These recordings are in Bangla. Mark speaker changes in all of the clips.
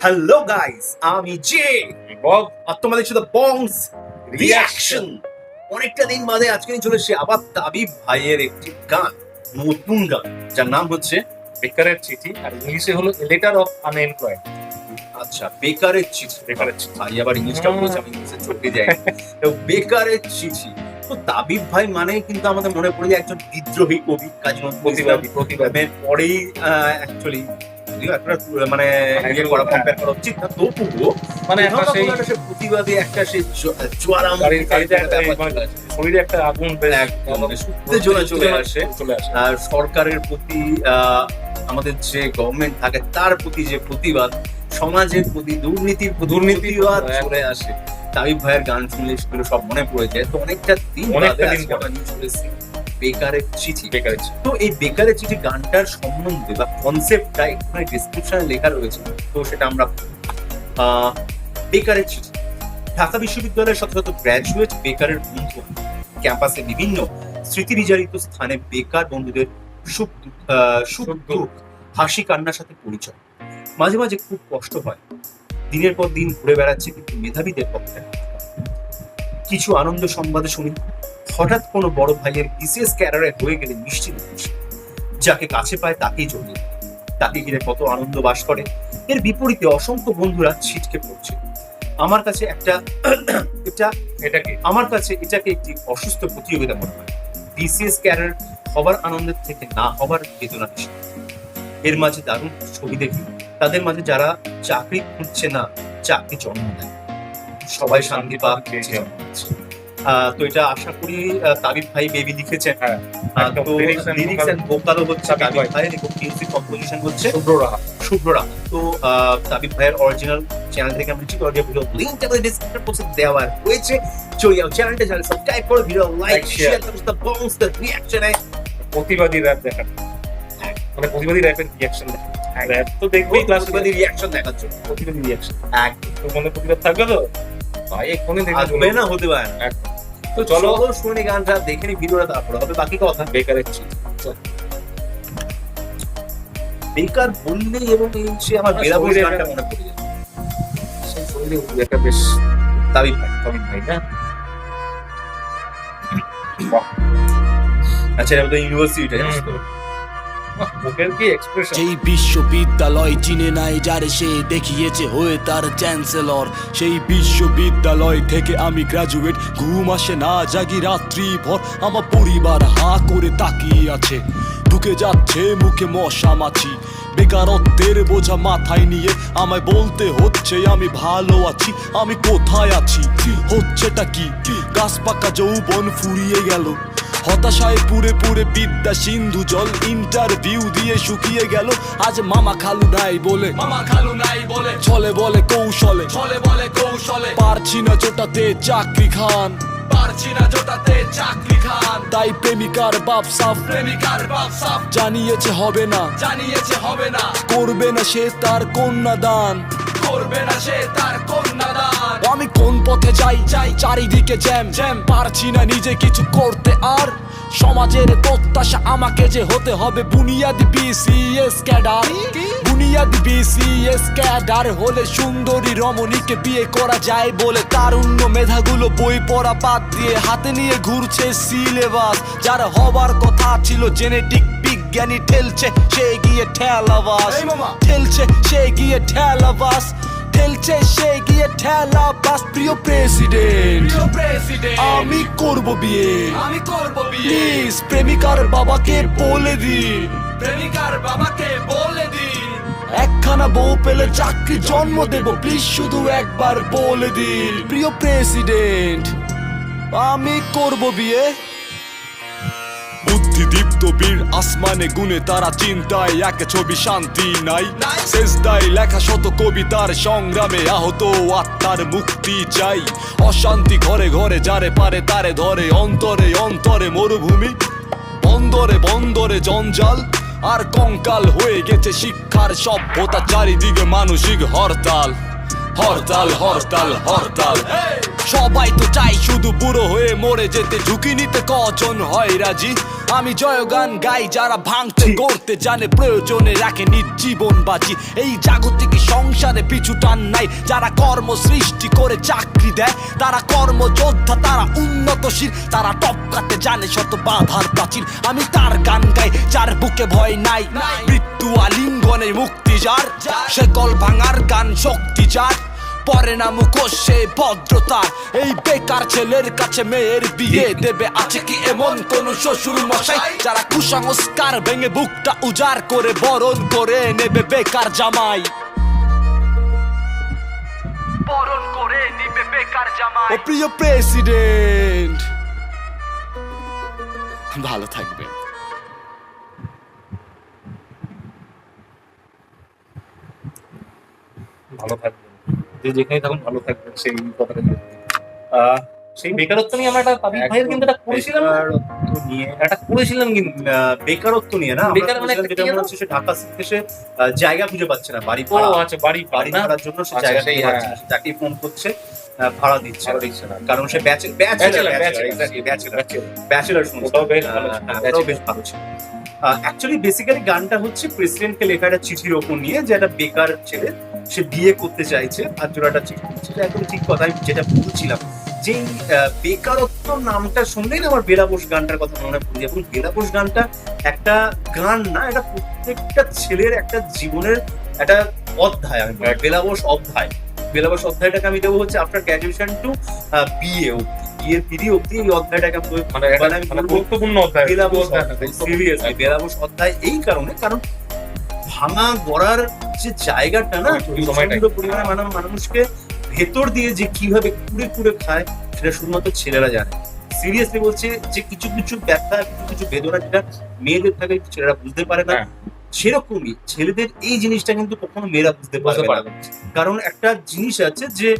Speaker 1: হ্যালো গাইস আমি জে
Speaker 2: বব
Speaker 1: আর তোমাদের সাথে বংস রিয়াকশন অনেকটা দিন বাদে আজকে চলে এসেছি আবার তাবিব ভাইয়ের একটি গান নতুন গান যার নাম হচ্ছে
Speaker 2: বেকারের চিঠি আর ইংলিশে হলো লেটার অফ আনএমপ্লয়েড
Speaker 1: আচ্ছা বেকারের চিঠি।
Speaker 2: বেকারের চিঠি।
Speaker 1: ভাই আবার ইংলিশটা বলছে আমি ইংলিশে চোখে যাই তো বেকারের চিঠি। তো তাবিব ভাই মানে কিন্তু আমাদের মনে পড়ে যায় একজন বিদ্রোহী কবি কাজী নজরুল ইসলাম
Speaker 2: প্রতিবাদী। প্রতিবাদী
Speaker 1: এর পরেই অ্যাকচুয়ালি একটা মানে ইয়ে করা কম্পেয়ার করা উচিত। না তবুও
Speaker 2: মানে একটা সেই
Speaker 1: কোথাও একটা সে প্রতিবাদী একটা সে জোয়ারাম
Speaker 2: গাড়ির গাড়িতে একটা এই মানে শরীরে একটা আগুন
Speaker 1: উত্তেজনা চলে আসে। আর সরকারের প্রতি আমাদের যে গভর্নমেন্ট থাকে তার প্রতি যে প্রতিবাদ সমাজের প্রতি দুর্নীতির প্রতি
Speaker 2: দুর্নীতি
Speaker 1: প্রতিবাদ
Speaker 2: একদম।
Speaker 1: চলে আসে। তাবিব ভাইয়ের গান শুনলে সেগুলো সব মনে পড়ে যায়। তো অনেকটা দিন
Speaker 2: অনেকটা দিন
Speaker 1: বেকারের চিঠি।
Speaker 2: বেকারের চিঠি।
Speaker 1: তো এই বেকারের চিঠি গানটার সম্বন্ধে বা কনসেপ্টটা এখানে ডিসক্রিপশনে লেখা রয়েছে। তো সেটা আমরা বেকারের চিঠি। ঢাকা বিশ্ববিদ্যালয়ের শত শত গ্র্যাজুয়েট বেকারের বন্ধু। ক্যাম্পাসে বিভিন্ন স্মৃতি বিজারিত স্থানে বেকার বন্ধুদের সুখ দুঃখ- আহ, সুখ
Speaker 2: সুখ
Speaker 1: দুঃখ। হাসি কান্নার সাথে পরিচয়। মাঝে মাঝে খুব কষ্ট হয়। দিনের পর দিন ঘুরে বেড়াচ্ছে কিন্তু মেধাবীদের পক্ষে। কিছু আনন্দ সংবাদে শুনি। হঠাৎ কোনো বড় ভাইয়ের বিশেষ ক্যারারে হয়ে গেলে মিষ্টি যাকে কাছে পায় তাকেই জড়িয়ে তাকে ঘিরে কত আনন্দ বাস করে। এর বিপরীতে অসংখ্য বন্ধুরা ছিটকে পড়ছে। আমার কাছে একটা, এটা
Speaker 2: এটা কি
Speaker 1: আমার কাছে এটাকে একটি অসুস্থ প্রতিযোগিতা মনে হয়। বিসিএস ক্যারিয়ার হবার আনন্দের থেকে না হবার বেদনা বেশি। এর মাঝে দারুণ ছবি দেখি। তাদের মাঝে যারা চাকরি খুঁজছে না, চাকরি জন্ম দেয়। সবাই শান্তি পাক তো এটা আশা করি তাবিব ভাই বেবি লিখেছেন।
Speaker 2: হ্যাঁ,
Speaker 1: তো লিরিক্স এন্ড ভোকালও হচ্ছে
Speaker 2: তাবিব।
Speaker 1: ভাইয়ের এবং মিউজিক কম্পোজিশন হচ্ছে
Speaker 2: শুভ্র রাহা।
Speaker 1: শুভ্র রাহা। তো তাবিব ভাইয়ের অরিজিনাল চ্যানেল থেকে আমরা ঠিক অডিও ভিডিও লিংক আমাদের ডেসক্রিপশন বক্সে দেওয়া চলে যাও চ্যানেলটা চ্যানেল সাবস্ক্রাইব করো ভিডিও লাইক শেয়ার করো দ্য বংস দ্য রিঅ্যাকশনে
Speaker 2: প্রতিবাদী র্যাপ
Speaker 1: হ্যাঁ।
Speaker 2: মানে প্রতিবাদী র্যাপের রিয়াকশন র্যাপ তো দেখবেই ক্লাস
Speaker 1: প্রতিবাদী রিঅ্যাকশন
Speaker 2: প্রতিবাদী রিয়াকশন
Speaker 1: একদম।
Speaker 2: তোর মনে প্রতিবাদ থাকবে তো? ভাই এক্ষুনি দেখে
Speaker 1: আসবে না হতে পারে না। তো চলো। শুনে গানটা দেখে নি ভিডিওটা তারপরে হবে বাকি কথা।
Speaker 2: বেকারের
Speaker 1: বেকার বললেই এবং সে আমার
Speaker 2: হ্যাঁ,
Speaker 1: বেরাবো গানটা
Speaker 2: একটা-
Speaker 1: মনে পড়ে যায়।
Speaker 2: সেই শরীরে একটা বেশ
Speaker 1: তাবিব ভাই
Speaker 2: কমিক ভাই হ্যাঁ
Speaker 1: আচ্ছা এটা তো ইউনিভার্সিটিটা জানিস তো
Speaker 2: মুখের কি এক্সপ্রেশন
Speaker 3: যেই বিশ্ববিদ্যালয় চিনে নাই সে দেখিয়েছে হয়ে তার চ্যান্সেলর। সেই বিশ্ববিদ্যালয় থেকে আমি গ্রাজুয়েট ঘুম আসে না, জাগি রাত্রি ভর। আমার পরিবার হা করে তাকিয়ে আছে, ঢুকে যাচ্ছে মুখে মশা মাছি। বেকারত্বের বোঝা মাথায় নিয়ে আমায় বলতে হচ্ছে, আমি ভালো আছি, আমি কোথায় আছি? হচ্ছেটা কি? গাছ পাকা যৌবন ফুরিয়ে গেল। হতাশায় পুরে পুরে বিদ্যা সিন্ধু জল ইন্টারভিউ দিয়ে শুকিয়ে গেল। আজ মামা খালু নাই বলে। মামা খালু নাই বলে। চলে বলে কৌশলে। চলে বলে কৌশলে। পারছি না জোটাতে চাকরি খান। পারছি না জোটাতে চাকরি খান। তাই প্রেমিকার বাপ সাফ। প্রেমিকার বাপ সাফ। জানিয়েছে হবে না। জানিয়েছে হবে না। করবে না সে তার কন্যা দান করবে না সে তার কন্যাদান আমি কোন পথে যাই? যাই চারিদিকে জ্যাম। জ্যাম। পারছি না নিজে কিছু করতে আর। সমাজের প্রত্যাশা আমাকে যে হতে হবে বুনিয়াদি বিসিএস ক্যাডার। বুনিয়াদি বিসিএস ক্যাডার হলে সুন্দরী রমণীকে বিয়ে করা যায় বলে তারুণ্য মেধাগুলো বই পড়া বাদ দিয়ে হাতে নিয়ে ঘুরছে সিলেবাস। যার হবার কথা ছিল জেনেটিক বিজ্ঞানী ঠেলছে সে গিয়ে ঠেলাবাস। ঠেলছে সে গিয়ে ঠেলাবাস। ঠেলছে সে গিয়ে ঠেলা বাস প্রিয় প্রেসিডেন্ট আমি করব বিয়ে। আমি করব বিয়ে। প্লিজ প্রেমিকার বাবাকে বলে দিন। প্রেমিকার বাবাকে বলে দিন। একখানা বউ পেলে চাকরি জন্ম দেব প্লিজ শুধু একবার বলে দিন। প্রিয় প্রেসিডেন্ট আমি করব বিয়ে। বুদ্ধিদীপ্ত বীর আসমানে গুনে তারা চিন্তায় এক ছবি শান্তি নাই। শেষদায় লেখা শত কবিতার সংগ্রামে আহত আত্মার মুক্তি চাই। অশান্তি ঘরে ঘরে যারে পারে তারে ধরে অন্তরে অন্তরে মরুভূমি বন্দরে বন্দরে জঞ্জাল। আর কঙ্কাল হয়ে গেছে শিক্ষার সভ্যতা চারিদিকে মানসিক হরতাল। হরতাল হরতাল হরতাল সবাই তো চাই শুধু বুড়ো হয়ে মরে যেতে। ঝুঁকি নিতে কজন হয় রাজি? আমি জয়গান গাই যারা ভাঙতে করতে জানে প্রয়োজনে রাখে জীবন বাজি। এই জাগতিক সংসারে পিছু টান নাই যারা কর্ম সৃষ্টি করে চাকরি দেয় তারা কর্মযোদ্ধা তারা উন্নতশীল তারা টপকাতে জানে শত বাধার প্রাচীর। আমি তার গান গাই যার বুকে ভয় নাই। মৃত্যু আলিঙ্গনে মুক্তি যার সে কল ভাঙার গান শক্তি যার। পরে না মুখোশে ভদ্রতা। এই বেকার ছেলের কাছে মেয়ের বিয়ে দেবে। আছে কি এমন কোন শ্বশুর মশাই যারা কুসংস্কার ভেঙে বুকটা উজাড় করে বরণ করে নেবে বেকার জামাই? বরণ করে নেবে বেকার জামাই। ও প্রিয় প্রেসিডেন্ট। ভালো থাকবেন
Speaker 2: ভালো থাকবেন যে যেখানে থাকুন ভালো থাকবেন সেই কথাটা সেই বেকারত্ব নিয়ে আমরা একটা ভাইয়ের কিন্তু একটা করেছিলাম।
Speaker 1: নিয়ে।
Speaker 2: একটা করেছিলাম কিন্তু
Speaker 1: বেকারত্ব নিয়ে না?
Speaker 2: বেকার মানে
Speaker 1: যেটা মনে হচ্ছে সে ঢাকা থেকে সে জায়গা খুঁজে পাচ্ছে না বাড়ি
Speaker 2: ও
Speaker 1: ভাড়া
Speaker 2: আচ্ছা বাড়ি
Speaker 1: বাড়ি
Speaker 2: না?
Speaker 1: ভাড়ার জন্য সে
Speaker 2: আচ্ছা,
Speaker 1: জায়গা
Speaker 2: সেই,
Speaker 1: খুঁজে পাচ্ছে না
Speaker 2: হ্যাঁ।
Speaker 1: সে তাকেই ফোন করছে ভাড়া দিচ্ছে। কারণ সে ব্যাচেলর ব্যাচেলর ব্যাচেলর। ব্যাচেলর
Speaker 2: ওটাও বেশ ভালো ছিল,
Speaker 1: অ্যাকচুয়ালি বেসিক্যালি গানটা হচ্ছে প্রেসিডেন্টকে লেখা একটা চিঠির ওপর নিয়ে যে একটা বেকার ছেলে সে বিয়ে করতে চাইছে আর জোড়াটা চিঠি দিচ্ছে একদম ঠিক কথা আমি যেটা বলছিলাম। যে বেকারত্ব নামটা শুনলেই আমার বেলাবোস গানটার কথা মনে পড়ে এবং বেলাবোস গানটা একটা গান না এটা প্রত্যেকটা ছেলের একটা জীবনের একটা অধ্যায়। আমি বেলাবোস অধ্যায়। বেলাবোস অধ্যায়টাকে আমি দেবো হচ্ছে আফটার গ্র্যাজুয়েশন টু বিএ অব্দি বিয়ের পিড়ি অব্দি এই অধ্যায়টাকে
Speaker 2: মানে
Speaker 1: মানে
Speaker 2: মানে গুরুত্বপূর্ণ।
Speaker 1: বেলাবোস
Speaker 2: অধ্যায়
Speaker 1: এই কারণে কারণ ভাঙা গড়ার যে জায়গাটা না প্রচণ্ড পরিমাণে মানে মানুষকে ভেতর দিয়ে যে কীভাবে কুড়ে কুড়ে খায় সেটা শুধুমাত্র ছেলেরা জানে সিরিয়াসলি বলছে যে কিছু কিছু ব্যথা কিছু কিছু বেদনা যেটা মেয়েদের থাকে ছেলেরা বুঝতে পারে না
Speaker 2: হ্যাঁ।
Speaker 1: সেরকমই ছেলেদের এই জিনিসটা কিন্তু কখনো মেয়েরা বুঝতে পারবে না। কারণ একটা জিনিস আছে যে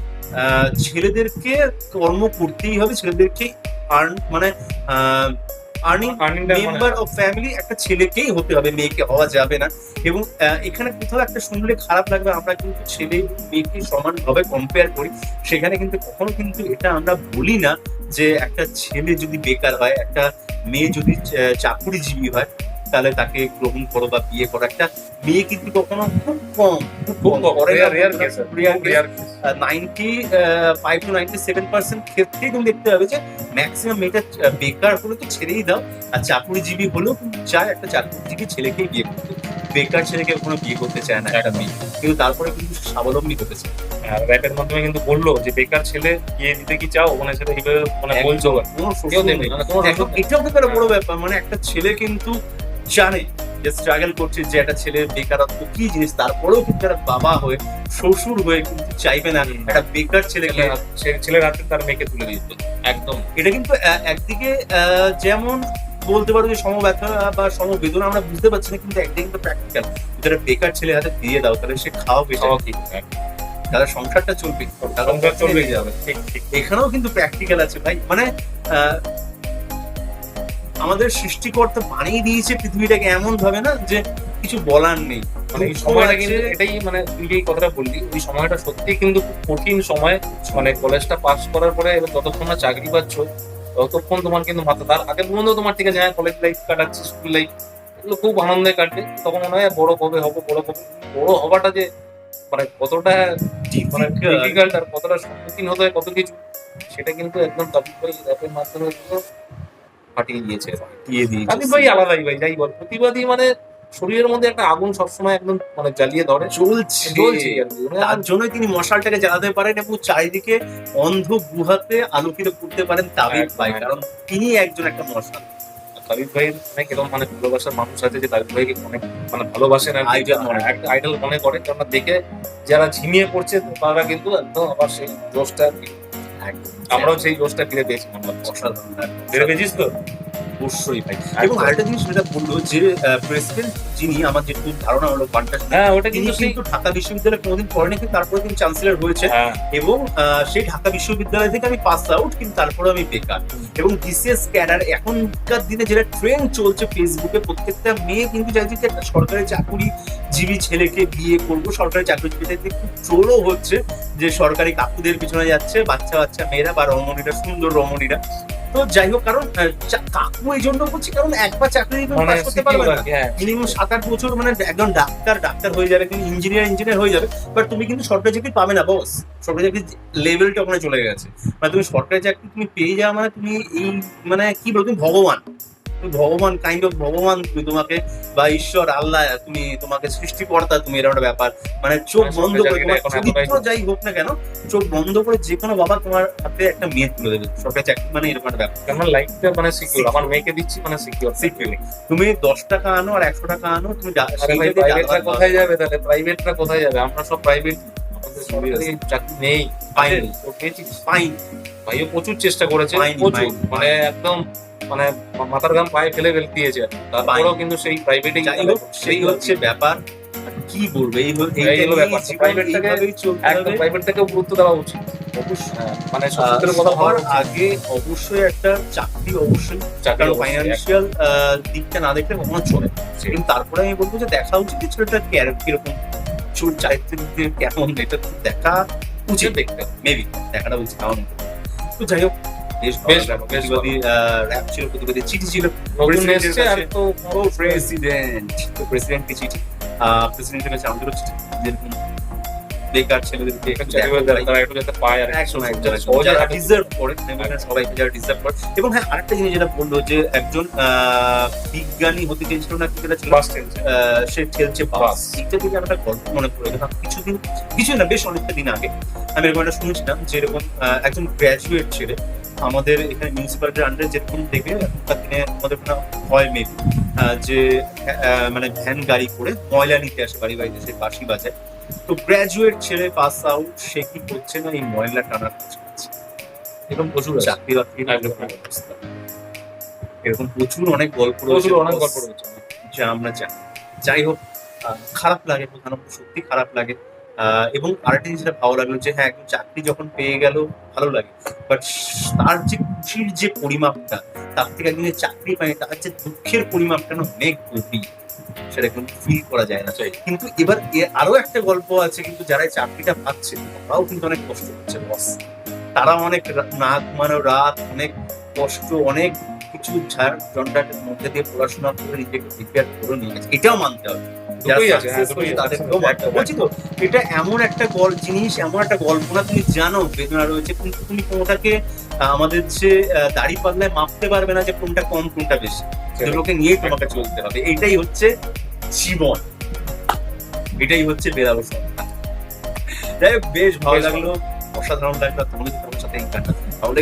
Speaker 1: ছেলেদেরকে কর্ম করতেই হবে ছেলেদেরকে আর্ন মানে আর্নিং
Speaker 2: মানে
Speaker 1: মেম্বার অফ ফ্যামিলি একটা ছেলেকেই হতে হবে মেয়েকে হওয়া যাবে না। এবং এখানে কোথাও একটা শুনলে খারাপ লাগবে আমরা কিন্তু ছেলে মেয়েকে সমানভাবে কম্পেয়ার করি। সেখানে কিন্তু কখনো কিন্তু এটা আমরা বলি না যে একটা ছেলে যদি বেকার হয় একটা মেয়ে যদি চাকুরিজীবী হয় তাহলে তাকে গ্রহণ করো বা বিয়ে করো। একটা মেয়ে কিন্তু কখনো খুব কম খুব কম। করে
Speaker 2: rare rare case
Speaker 1: rare
Speaker 2: rare
Speaker 1: ninety five to ninety seven percent ক্ষেত্রেই তুমি দেখতে হবে যে ম্যাক্সিমাম মেয়েটা বেকার হলে তো ছেড়েই দাও আর চাকুরিজীবী হলেও চায় একটা চাকুরিজীবী ছেলেকেই বিয়ে করতে। বেকার ছেলেকে কোনো বিয়ে করতে চায় না একটা মেয়ে। কিন্তু তারপরে কিন্তু স্বাবলম্বী হতে চায়।
Speaker 2: র্যাপের মাধ্যমে কিন্তু বলল যে বেকার ছেলে বিয়ে দিতে কি চাও? মানে সেটা এইভাবে মানে বলছো।
Speaker 1: এটাও বড় ব্যাপার। মানে একটা ছেলে কিন্তু জানে যে স্ট্রাগল করছে যে একটা ছেলে বেকারত্ব কি জিনিস? তারপরেও কিন্তু একটা বাবা হয়ে শ্বশুর হয়ে কিন্তু চাইবে না একটা বেকার ছেলেকে।
Speaker 2: ছেলে- ছেলের হাতে তার মেয়েকে তুলে দিতে। একদম।
Speaker 1: এটা কিন্তু একদিকে যেমন বলতে পারো যে সমব্যথা বা সমবেদনা আমরা বুঝতে পারছি না কিন্তু একদিকে কিন্তু প্র্যাকটিক্যাল যেটা বেকার ছেলে হাতে দিয়ে দাও তাহলে সে খাওয়া বেশি তাহলে সংসারটা চলবে।
Speaker 2: সংসার চলবে।
Speaker 1: যাবে। এখানেও কিন্তু প্র্যাকটিক্যাল আছে ভাই। মানে আহ, আমাদের সৃষ্টিকর্তা বানিয়ে দিয়েছে পৃথিবীটাকে এমন ভাবে না যে কিছু বলার নেই।
Speaker 2: মানে এই সময়টা কিন্তু এটাই মানে তুই এই কথাটা বললি ওই সময়টা সত্যি কিন্তু খুব কঠিন সময়। মানে কলেজটা পাস করার পরে এবার যতক্ষণ না চাকরি পাচ্ছ ততক্ষণ তোমার কিন্তু মাথা তার আগে পর্যন্ত তোমার ঠিক আছে হ্যাঁ কলেজ লাইফ কাটাচ্ছি স্কুল লাইফ এগুলো খুব আনন্দে কাটবে তখন মনে হয় বড় কবে হব বড় কবে বড় হওয়াটা যে মানে কতটা মানে ডিফিকাল্ট আর কতটা সম্মুখীন হতে হয় কত কিছু সেটা কিন্তু একদম তাবিদ ভাই র্যাপের মাধ্যমে ফাটিয়ে দিয়েছে।
Speaker 1: দিয়ে দিয়েছে।
Speaker 2: তাবিদ ভাই আলাদাই ভাই যাই বল প্রতিবাদী মানে শরীরের মধ্যে একটা আগুন সবসময় একদম মানে জ্বালিয়ে ধরে।
Speaker 1: চলছে
Speaker 2: কি। মানে
Speaker 1: তার জন্যই তিনি মশালটাকে জ্বালাতে পারেন এবং চারিদিকে অন্ধ গুহাতে আলোকিত করতে পারেন তাবিদ ভাই কারণ তিনি একজন একটা মশাল।
Speaker 2: তাবিদ ভাইয়ের অনেক এরকম মানে ভালোবাসার মানুষ আছে যে তাবিদ ভাইকে অনেক মানে ভালোবাসেন আর
Speaker 1: Idol মনে
Speaker 2: একটা আইডল মনে করে। কারণ দেখে যারা ঝিমিয়ে পড়ছে তারা কিন্তু একদম আবার সেই জোশটা আমরাও সেই জোশটা ফিরে পেয়েছি হচ্ছে
Speaker 1: অসাধারণ।
Speaker 2: ফিরে পেয়েছিস তো?
Speaker 1: অবশ্যই ভাই এবং আরেকটা জিনিস যেটা বলল যে প্রেসিডেন্ট যিনি আমার যেটুকু ধারণা হলো শুনে,
Speaker 2: হ্যাঁ ওটা কিন্তু সেই
Speaker 1: কিন্তু ঢাকা বিশ্ববিদ্যালয়ে কোনোদিন পড়েনি কিন্তু তারপরে তিনি চ্যান্সেলর হয়েছে
Speaker 2: হ্যাঁ।
Speaker 1: এবং সেই ঢাকা বিশ্ববিদ্যালয় থেকে আমি পাস আউট কিন্তু তারপরে আমি বেকার। এবং বিসিএস ক্যাডার এখনকার দিনে যেটা ট্রেন্ড চলছে ফেসবুকে প্রত্যেকটা মেয়ে কিন্তু চাইছে যে একটা সরকারি চাকুরিজীবী ছেলেকে বিয়ে করব সরকারি চাকরিজীবীদেরকে খুব ট্রোলও হচ্ছে যে সরকারি কাকুদের পিছনে যাচ্ছে বাচ্চা বাচ্চা মেয়েরা বা রমণীরা সুন্দর রমণীরা। তো যাই হোক কারণ কাকু এই জন্য বলছি কারণ একবার চাকরি
Speaker 2: মানে
Speaker 1: পাস করতে পারবে না। মিনিমাম সাত আট বছর মানে একজন ডাক্তার ডাক্তার হয়ে যাবে কিন্তু ইঞ্জিনিয়ার ইঞ্জিনিয়ার হয়ে যাবে। বাট তুমি কিন্তু সরকারি চাকরি পাবে না বস সরকারি চাকরি লেভেলটা ওখানে চলে গেছে। মানে তুমি সরকারি চাকরি তুমি পেয়ে যাওয়া মানে তুমি এই মানে কি বলো তুমি ভগবান। তুমি ভগবান কাইন্ড অফ ভগবান তুমি তোমাকে বা ঈশ্বর আল্লাহ তুমি তোমাকে সৃষ্টিকর্তা তুমি এরকম একটা ব্যাপার। মানে চোখ
Speaker 2: হ্যাঁ,
Speaker 1: বন্ধ করে তোমার যাই হোক না কেন চোখ বন্ধ করে যে কোনো বাবা তোমার হাতে একটা মেয়ে তুলে দেবে। সরকারি চাকরি মানে এরকম একটা ব্যাপার।
Speaker 2: আমার লাইফটা মানে সিকিউর আমার মেয়েকে দিচ্ছি মানে সিকিউর
Speaker 1: Secure. তুমি দশ টাকা আনো আর একশো টাকা আনো তুমি
Speaker 2: কোথায় যাবে তাহলে? প্রাইভেটরা কোথায় যাবে? আমরা সব প্রাইভেট চাকরি নেই।
Speaker 1: পাইনি। পাইনি
Speaker 2: ভাইও প্রচুর চেষ্টা করেছে। প্রচুর। মানে একদম মানে মাথার গাম পায়ে ফেলে ফেলে দিয়েছে। তারপরেও কিন্তু সেই
Speaker 1: হোক সেই হচ্ছে ব্যাপার। কি বলবে এই হল-
Speaker 2: এই
Speaker 1: এইটা
Speaker 2: ব্যাপার। প্রাইভেটটাকে একদম। প্রাইভেট গুরুত্ব দেওয়া উচিত। হ্যাঁ, মানে
Speaker 1: আহ,
Speaker 2: কথা বলা
Speaker 1: আগে অবশ্যই একটা চাকরি অবশ্যই।
Speaker 2: চাকরি
Speaker 1: কারণ
Speaker 2: অবশ্যই,
Speaker 1: ফাইন্যান্সিয়াল দিকটা না দেখলে কখনো চলে কিন্তু তারপরে আমি বলব যে দেখা উচিত যে ছেলেটা ক্যারেক্ট কীরকম চোর চারিত্রিক কেমন। এটা দেখা উচিত
Speaker 2: দেখতে।
Speaker 1: মেবি দেখাটা উচিত আমার তো যাই হোক বেশ
Speaker 2: বেশ
Speaker 1: প্রতিবাদী র্যাপ ছিল প্রতিবাদী। চিঠি ছিল প্রেসিডেন্ট তো প্রেসিডেন্টকে চিঠি। প্রেসিডেন্টের কাছে আমাদেরও চিঠি। যেরকম বেকার ছেলেদেরকে।
Speaker 2: তারা একটু যাতে পায় আর
Speaker 1: যারা ডিজার্ভ করে সবাইকে যারা ডিজার্ভ করে। এবং হ্যাঁ আরেকটা জিনিস যেটা বলল যে একজন আহ, বিজ্ঞানী হতে চেয়েছিল না কি ছিল। সে ঠেলছে বাস। এইটা থেকে একটা গল্প মনে পড়ে গেল কিছুদিন কিছু না বেশ অনেকটা দিন আগে। আমি এরকম একটা শুনেছিলাম যে এরকম একজন গ্র্যাজুয়েট ছেলে আমাদের এখানে মিউনিসিপ্যালিটির আন্ডারে যেরকম দেখে এখনকার দিনে আমাদের ওখানে হয় মেবি যে মানে ভ্যান গাড়ি করে ময়লা নিতে আসে বাড়ি বাড়িতে সে বাসি বাজায়। তো গ্র্যাজুয়েট ছেলে পাস আউট সে কি করছে না এই ময়লা টানার কাজ করছে?
Speaker 2: এরকম প্রচুর
Speaker 1: চাকরি বাকরি অবস্থা। এরকম প্রচুর অনেক গল্প রয়েছে।
Speaker 2: অনেক গল্প রয়েছে।
Speaker 1: যা আমরা জানি। যাই হোক খারাপ লাগে প্রধানত সত্যি খারাপ লাগে। এবং আরেকটা জিনিস যেটা ভালো লাগল যে হ্যাঁ একজন চাকরি যখন পেয়ে গেল, ভালো লাগে। বাট তার যে খুশির যে পরিমাপটা, তার থেকে একজন চাকরি পায়, তার যে দুঃখের পরিমাপটা না অনেক গভীর। সেটা কিন্তু ফিল করা যায় না। কিন্তু এবার আরও একটা গল্প আছে, কিন্তু যারা চাকরিটা পাচ্ছে, তারাও কিন্তু অনেক কষ্ট করছে বস তারা অনেক না ঘুমানো রাত, অনেক কষ্ট, অনেক কিছু ঝাড় জন্ডাটের মধ্যে দিয়ে পড়াশোনা করে নিজেকে প্রিপেয়ার করে নিয়ে গেছে। এটাও মানতে হবে।
Speaker 2: হ্যাঁ।
Speaker 1: বলছি তো এটা এমন একটা গল্প জিনিস এমন একটা গল্প না তুমি জানো বেদনা রয়েছে। কিন্তু তুমি কোনোটাকে আমাদের যে দাড়ি পাল্লায় মাপতে পারবে না যে কোনটা কম কোনটা বেশি। দুটোকে নিয়েই তোমাকে চলতে হবে। এটাই হচ্ছে জীবন। এটাই হচ্ছে বেরাবো সংখ্যা যাই হোক বেশ ভালো লাগল। অসাধারণ লাগল। তোমাদের সাথে এই গানটা ভালো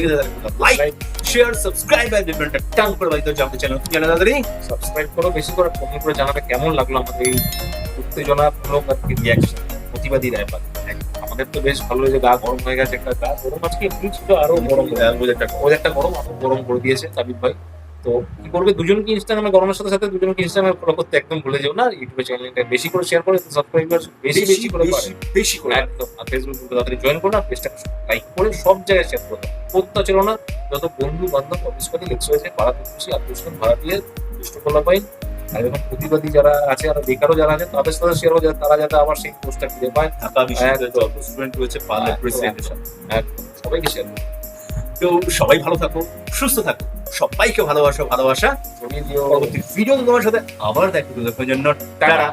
Speaker 1: লাইক। শেয়ার সাবস্ক্রাইব আর বেলটা টাং করে দাও জানতে চ্যানেল জানা দাদারি
Speaker 2: সাবস্ক্রাইব করো বেশি করে কমেন্ট করে জানাবে কেমন লাগল আমাদের এই উত্তেজনামূলক আর কি রিয়াকশন প্রতিবাদী রায় আমাদের তো বেশ ভালো হয়েছে গা গরম হয়ে গেছে একটা গা গরম আজকে একটু ছিল আরও গরম ওদের একটা গরম। আরও গরম করে দিয়েছে সাবিব ভাই। তো কি করবে? দুজনকে ইনস্টাগ্রামে গরমের সাথে সাথে দুজনকে ইনস্টাগ্রামে ফলো করতে একদম ভুলে যেও না। ইউটিউবে চ্যানেলটা বেশি করে শেয়ার করে সাবস্ক্রাইবার বেশি বেশি করে
Speaker 1: বেশি করে
Speaker 2: একদম। আর ফেসবুক গ্রুপে তাড়াতাড়ি জয়েন করো না পেজটা লাইক করে সব জায়গায় শেয়ার করো। ছিল না যত বন্ধু বান্ধব অফিস লেক্স হয়েছে পাড়া প্রতিবেশী আত্মীয় ভাড়া দিয়ে দুষ্ট কলা পাই আর এখন প্রতিবাদী যারা আছে আর বেকারও যারা আছে তাদের সাথে শেয়ার হয়ে তারা যাতে আবার সেই পোস্টটা ফিরে পায়।
Speaker 1: ঢাকা বিশ্ববিদ্যালয়ে স্টুডেন্ট রয়েছে পার্লার
Speaker 2: একদম, একদম। সবাইকে শেয়ার করো।
Speaker 1: তো সবাই ভালো থাকো সুস্থ থাকো। সবাইকে ভালোবাসা ভালোবাসা। পরবর্তী ভিডিও তোমার সাথে আবার দেখা জন্য টাটা।